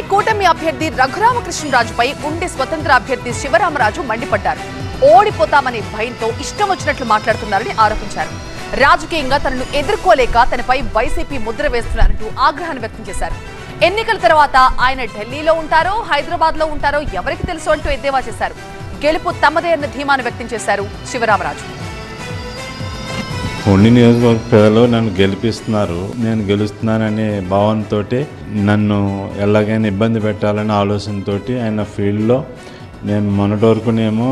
ఉమ్మడి కూటమి అభ్యర్థి రఘురామకృష్ణరాజుపై ఉండి స్వతంత్ర అభ్యర్థి శివరామరాజు మండిపడ్డారు. ఓడిపోతామనే భయంతో ఇష్టం వచ్చినట్లు మాట్లాడుతున్నారని ఆరోపించారు. రాజకీయంగా తనను ఎదుర్కోలేక తనపై వైసీపీ ముద్ర వేస్తున్నారంటూ ఆగ్రహాన్ని వ్యక్తం చేశారు. ఎన్నికల తర్వాత ఆయన ఢిల్లీలో ఉంటారో హైదరాబాద్లో ఉంటారో ఎవరికి తెలుసు అంటూ ఎద్దేవా చేశారు. గెలుపు తమదే అన్న ధీమాను వ్యక్తం చేశారు శివరామరాజు. ఉండి నియోజకవర్గ ప్రజలు నన్ను గెలిపిస్తున్నారు. నేను గెలుస్తున్నాననే భావనతో నన్ను ఎలాగైనా ఇబ్బంది పెట్టాలనే ఆలోచనతో ఆయన ఫీల్డ్లో నేను మొన్నటి వరకునేమో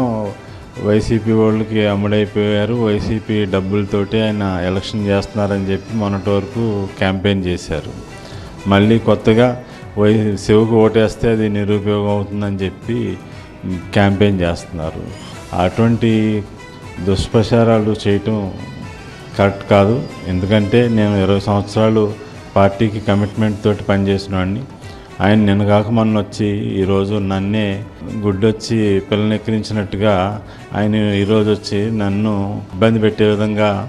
వైసీపీ వాళ్ళకి అమ్ముడైపోయారు. వైసీపీ డబ్బులతోటి ఆయన ఎలక్షన్ చేస్తున్నారని చెప్పి మొన్నటి వరకు క్యాంపెయిన్ చేశారు. మళ్ళీ కొత్తగా వై శివకు ఓటేస్తే అది నిరుపయోగం అవుతుందని చెప్పి క్యాంపెయిన్ చేస్తున్నారు. అటువంటి దుష్ప్రచారాలు చేయటం కరెక్ట్ కాదు. ఎందుకంటే నేను ఇరవై సంవత్సరాలు పార్టీకి కమిట్మెంట్ తోటి పనిచేసిన వాడిని ఆయన నిన్న కాక మొన్న వచ్చి ఈరోజు నన్నే గుడ్డొచ్చి పిల్లనెక్కిరించినట్టుగా ఆయన ఈరోజు వచ్చి నన్ను ఇబ్బంది పెట్టే విధంగా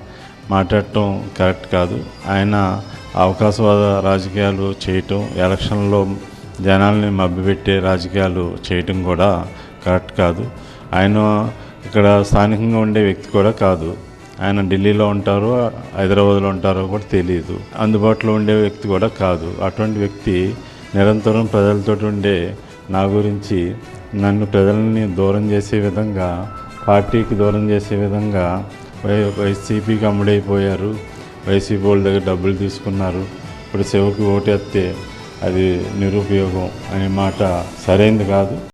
మాట్లాడటం కరెక్ట్ కాదు. ఆయన అవకాశవాద రాజకీయాలు చేయటం ఎలక్షన్లో జనాల్ని మభ్యపెట్టే రాజకీయాలు చేయటం కూడా కరెక్ట్ కాదు. ఆయన ఇక్కడ స్థానికంగా ఉండే వ్యక్తి కూడా కాదు. ఆయన ఢిల్లీలో ఉంటారో హైదరాబాద్లో ఉంటారో కూడా తెలియదు అందుబాటులో ఉండే వ్యక్తి కూడా కాదు. అటువంటి వ్యక్తి నిరంతరం ప్రజలతో ఉండే నా గురించి నన్ను ప్రజల్ని దూరం చేసే విధంగా పార్టీకి దూరం చేసే విధంగా వై వైసీపీకి అమ్ముడైపోయారు. వైసీపీ వాళ్ళ దగ్గర డబ్బులు తీసుకున్నారు. ఇప్పుడు శివకి ఓటేస్తే అది నిరుపయోగం అనే మాట సరైనది కాదు.